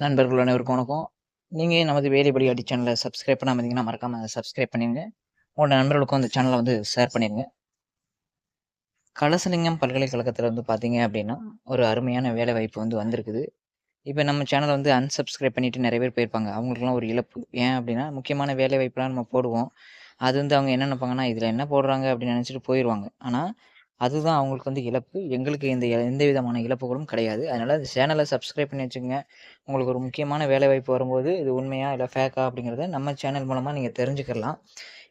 நண்பர்கள் அனைவருக்கும் வணக்கம். நீங்கள் நமது வேலை அடி சேனலை சப்ஸ்கிரைப் பண்ணாமல் இருந்தீங்கன்னா, மறக்காமல் சப்ஸ்கிரைப் பண்ணிடுங்க உங்களோட நண்பர்களுக்கும் அந்த சேனலை வந்து ஷேர் பண்ணிடுங்க கலசலிங்கம் பல்கலைக்கழகத்தில் வந்து பார்த்தீங்க அப்படின்னா ஒரு அருமையான வேலைவாய்ப்பு வந்து வந்திருக்குது. இப்போ நம்ம சேனலை வந்து அன்சப்ஸ்கிரைப் பண்ணிட்டு நிறைய பேர் போயிருப்பாங்க. அவங்களுக்குலாம் ஒரு இழப்பு. ஏன் அப்படின்னா முக்கியமான வேலைவாய்ப்புலாம் நம்ம போடுவோம். அது வந்து அவங்க என்ன நினைப்பாங்கன்னா இதில் என்ன போடுறாங்க?" அப்படின்னு நினச்சிட்டு போயிடுவாங்க ஆனால் அதுதான் அவங்களுக்கு வந்து இழப்பு. எங்களுக்கு இந்த எந்த விதமான இழப்புகளும் கிடையாது. அதனால் இந்த சேனலை சப்ஸ்கிரைப் பண்ணி வச்சுக்கங்க. உங்களுக்கு ஒரு முக்கியமான வேலைவாய்ப்பு வரும்போது, இது உண்மையா இல்லை ஃபேக்கா அப்படிங்கிறத நம்ம சேனல் மூலமாக நீங்கள் தெரிஞ்சுக்கலாம்.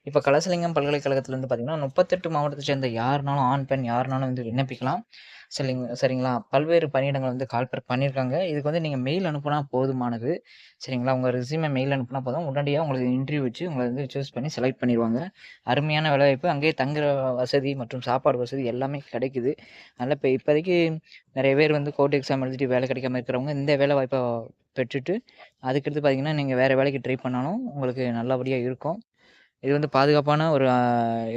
இப்போ கலசலிங்கம் பல்கலைக்கழகத்தில் வந்து பார்த்தீங்கன்னா, முப்பத்தெட்டு மாவட்டத்தை சேர்ந்த யாருனாலும் ஆண், பெண் யாருனாலும் வந்து விண்ணப்பிக்கலாம். சரிங்க சரிங்களா? பல்வேறு பணியிடங்கள் வந்து கால்பர் பண்ணியிருக்காங்க. இதுக்கு வந்து நீங்கள் மெயில் அனுப்புனா போதுமானது. சரிங்களா? உங்கள் ரெஸ்யூம மெயில் அனுப்புனா போதும். உடனடியாக உங்களுக்கு இன்டர்வியூ வச்சு உங்களை வந்து சூஸ் பண்ணி செலக்ட் பண்ணிடுவாங்க அருமையான வேலைவாய்ப்பு. அங்கேயே தங்குற வசதி மற்றும் சாப்பாடு வசதி எல்லாமே கிடைக்குது. அதனால் இப்போ இப்போதைக்கு நிறைய பேர் வந்து கோர்ட் எக்ஸாம் எழுதிட்டு வேலை கிடைக்காம இருக்கிறவங்க, இந்த வேலைவாய்ப்ப பெற்றுட்டு, அதுக்கடுத்து பார்த்தீங்கன்னா, நீங்கள் வேறு வேலைக்கு ட்ரை பண்ணாலும் உங்களுக்கு நல்லபடியாக இருக்கும். இது வந்து பாதுகாப்பான ஒரு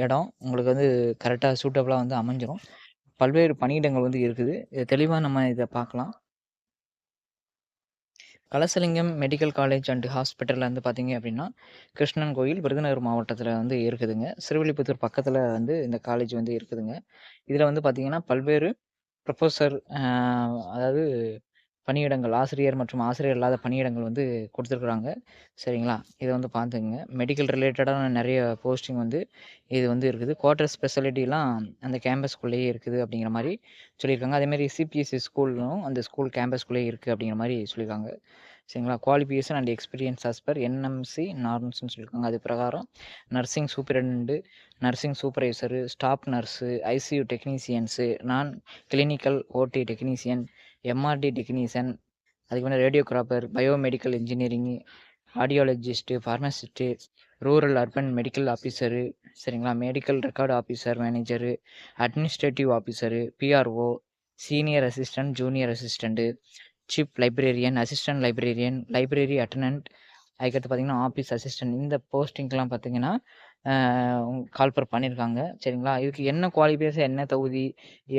இடம். உங்களுக்கு வந்து கரெக்டாக சூட்டபுளாக வந்து அமைஞ்சிரும். பல்வேறு பணியிடங்கள் வந்து இருக்குது. இதை தெளிவாக நம்ம இதை பார்க்கலாம். கலசலிங்கம் மெடிக்கல் காலேஜ் அண்ட் ஹாஸ்பிட்டலில் வந்து பார்த்தீங்க அப்படின்னா கிருஷ்ணன் கோயில், விருதுநகர் மாவட்டத்தில் வந்து இருக்குதுங்க. சிறுவில்லிபுத்தூர் பக்கத்தில் வந்து இந்த காலேஜ் வந்து இருக்குதுங்க. இதில் வந்து பார்த்தீங்கன்னா, பல்வேறு ப்ரொஃபஸர் அதாவது பணியிடங்கள் ஆசிரியர் மற்றும் ஆசிரியர் இல்லாத பணியிடங்கள் வந்து கொடுத்துருக்குறாங்க சரிங்களா? இதை வந்து பார்த்துங்க மெடிக்கல் ரிலேட்டடான நிறைய போஸ்டிங் வந்து இது வந்து இருக்குது. குவார்டர் ஸ்பெஷாலிட்டிலாம் அந்த கேம்பஸ்குள்ளேயே இருக்குது அப்படிங்கிற மாதிரி சொல்லியிருக்காங்க. அதேமாரி சிபிஎஸ்சி ஸ்கூலும் அந்த ஸ்கூல் கேம்பஸ்குள்ளேயே இருக்குது அப்படிங்கிற மாதிரி சொல்லியிருக்காங்க. சரிங்களா? Qualification and experience as per NMC நார்ம்ஸ்ன்னு சொல்லியிருக்காங்க. அது பிரகாரம் nursing superintendent nursing supervisor, staff nurse, ICU technicians, non clinical OT technician, MRT technician, அதுக்கு மேலே radiographer, biomedical engineering, audiologist pharmacist rural urban medical officer சரிங்களா? Medical record officer manager, administrative officer PRO, senior assistant, junior assistant chief librarian, assistant librarian, library attendant அதுக்கடுத்து பார்த்தீங்கன்னா, office assistant இந்த போஸ்டிங்கெலாம் பார்த்தீங்கன்னா, call for call for பண்ணியிருக்காங்க. சரிங்களா? இதுக்கு என்ன குவாலிஃபிகேஷன், என்ன தகுதி,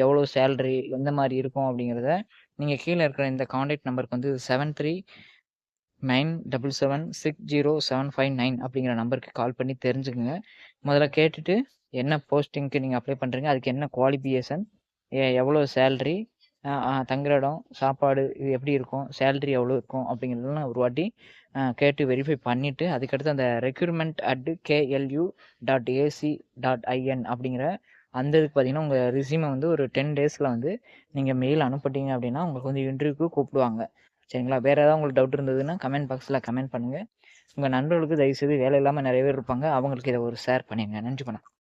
எவ்வளோ சேலரி, எந்த மாதிரி இருக்கும் அப்படிங்கிறத நீங்கள் கீழே இருக்கிற இந்த காண்டாக்ட் நம்பருக்கு வந்து seven three nine double seven six zero seven five nine அப்படிங்கிற நம்பருக்கு கால் பண்ணி தெரிஞ்சுக்கோங்க. முதல்ல கேட்டுட்டு என்ன போஸ்டிங்க்கு நீங்கள் அப்ளை பண்ணுறீங்க அதுக்கு என்ன குவாலிஃபிகேஷன், எவ்வளோ சேலரி, தங்குற இடம், சாப்பாடு இது எப்படி இருக்கும், சேலரி எவ்வளோ இருக்கும் அப்டிங்கிறதெல்லாம் ஒரு வாட்டி கேட்டு வெரிஃபை பண்ணிவிட்டு அதுக்கடுத்து அந்த recruitment at KLU dot AC dot IN அப்படிங்கிற அந்த இதுக்கு பார்த்தீங்கன்னா, உங்கள் ரிசியூமை வந்து ஒரு டென் டேஸில் வந்து நீங்கள் மெயில் அனுப்பிட்டீங்க அப்படின்னா உங்களுக்கு வந்து இன்டர்வியூக்கு கூப்பிடுவாங்க. சரிங்களா? வேறு ஏதாவது உங்களுக்கு டவுட் இருந்ததுன்னா, கமெண்ட் பாக்ஸில் கமெண்ட் பண்ணுங்க. உங்கள் நண்பர்களுக்கு தயவுசெய்து வேலை இல்லாமல் நிறைய பேர் இருப்பாங்க. அவங்களுக்கு இதை ஒரு ஷேர் பண்ணிடுங்க நன்றி வணக்கம்.